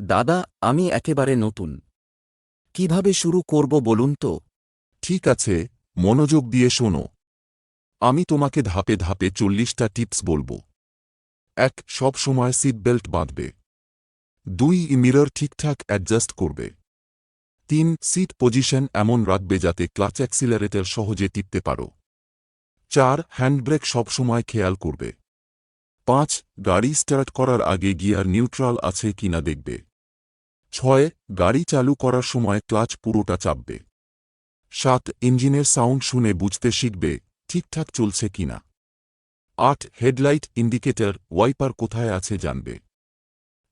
দাদা, আমি একেবারে নতুন। কীভাবে শুরু করব বলুন তো? ঠিক আছে, মনোযোগ দিয়ে শোনো। আমি তোমাকে ধাপে ধাপে চল্লিশটা টিপস বলব। এক, সব সময় সিট বেল্ট বাঁধবে। দুই মিরর ঠিকঠাক অ্যাডজাস্ট করবে। তিন সিট পজিশন এমন রাখবে যাতে ক্লাচ অ্যাক্সিলারেটর সহজে টিপতে পারো। চার হ্যান্ডব্রেক সবসময় খেয়াল করবে। পাঁচ, গাড়ি স্টার্ট করার আগে গিয়ার নিউট্রাল আছে কিনা দেখবে। ছয়, গাড়ি চালু করার সময় ক্লাচ পুরোটা চাপবে। সাত, ইঞ্জিনের সাউন্ড শুনে বুঝতে শিখবে, ঠিকঠাক চলছে কিনা। আট, হেডলাইট, ইন্ডিকেটর, ওয়াইপার কোথায় আছে জানবে।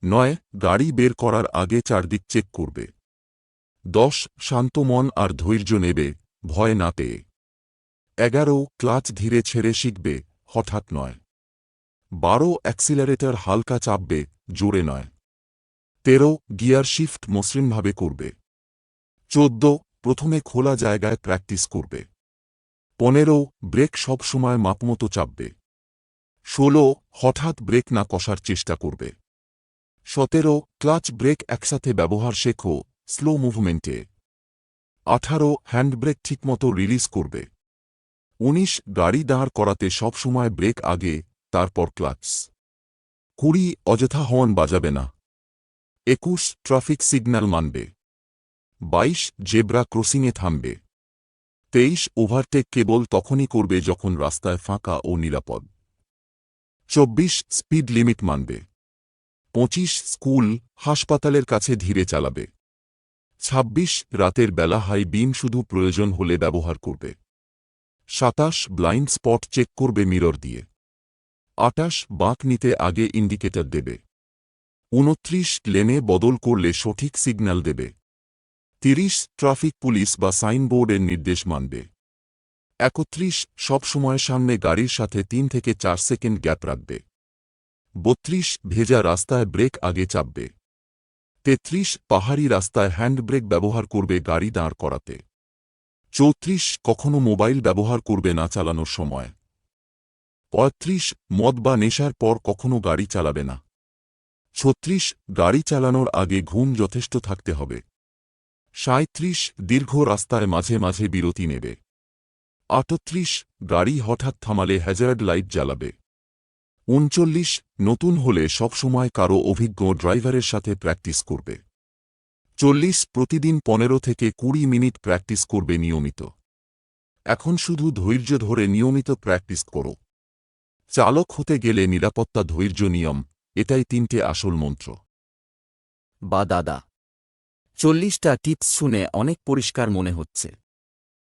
নয়, গাড়ি বের করার আগে চারদিক চেক করবে। দশ, শান্ত মন আর ধৈর্য নেবে, ভয় না পেয়ে। এগারো, ক্লাচ ধীরে ছেড়ে শিখবে, হঠাৎ নয়। বারো, অ্যাক্সিলারেটর হালকা চাপবে, জোরে নয়। তেরো গিয়ার শিফট মসৃণভাবে করবে। চোদ্দ প্রথমে খোলা জায়গায় প্র্যাকটিস করবে। পনেরো ব্রেক সব সময় মাপমতো চাপবে। ষোলো হঠাৎ ব্রেক না কষার চেষ্টা করবে। সতেরো ক্লাচ ব্রেক একসাথে ব্যবহার শেখো, স্লো মুভমেন্টে। আঠারো হ্যান্ডব্রেক ঠিকমতো রিলিজ করবে। উনিশ গাড়ি দাঁড় করাতে সবসময় ব্রেক আগে, তারপর ক্লাচ। কুড়ি অযথা হর্ন বাজাবে না। একুশ ট্রাফিক সিগন্যাল মানবে। বাইশ জেব্রা ক্রসিংয়ে থামবে। তেইশ ওভারটেক কেবল তখনই করবে যখন রাস্তায় ফাঁকা ও নিরাপদ। চব্বিশ স্পিড লিমিট মানবে। পঁচিশ স্কুল হাসপাতালের কাছে ধীরে চালাবে। ছাব্বিশ রাতের বেলা হাই বিম শুধু প্রয়োজন হলে ব্যবহার করবে। সাতাশ ব্লাইন্ড স্পট চেক করবে মিরর দিয়ে। আটাশ বাঁক নিতে আগে ইন্ডিকেটর দেবে। উনত্রিশ লেনে বদল করলে সঠিক সিগন্যাল দেবে। তিরিশ, ট্রাফিক পুলিশ বা সাইনবোর্ডের নির্দেশ মানবে। একত্রিশ সবসময় সামনে গাড়ির সাথে তিন থেকে চার সেকেন্ড গ্যাপ রাখবে। বত্রিশ, ভেজা রাস্তায় ব্রেক আগে চাপবে। তেত্রিশ, পাহাড়ি রাস্তায় হ্যান্ড ব্রেক ব্যবহার করবে গাড়ি দাঁড় করাতে। চৌত্রিশ, কখনো মোবাইল ব্যবহার করবে না চালানোর সময়। পঁয়ত্রিশ, মদ বা নেশার পর কখনো গাড়ি চালাবে না। ছত্রিশ, গাড়ি চালানোর আগে ঘুম যথেষ্ট থাকতে হবে। সাঁত্রিশ দীর্ঘ রাস্তায় মাঝে মাঝে বিরতি নেবে। আটত্রিশ, গাড়ি হঠাৎ থামালে হ্যাজার্ড লাইট জ্বালাবে। উনচল্লিশ, নতুন হলে সবসময় কারও অভিজ্ঞ ড্রাইভারের সাথে প্র্যাকটিস করবে। চল্লিশ, প্রতিদিন পনেরো থেকে কুড়ি মিনিট প্র্যাকটিস করবে নিয়মিত। এখন শুধু ধৈর্য ধরে নিয়মিত প্র্যাকটিস করো। চালক হতে গেলে নিরাপত্তা ধৈর্য নিয়ম এটাই তিনটে আসল মন্ত্র। বা দাদা চল্লিশটা টিপস শুনে অনেক পরিষ্কার মনে হচ্ছে।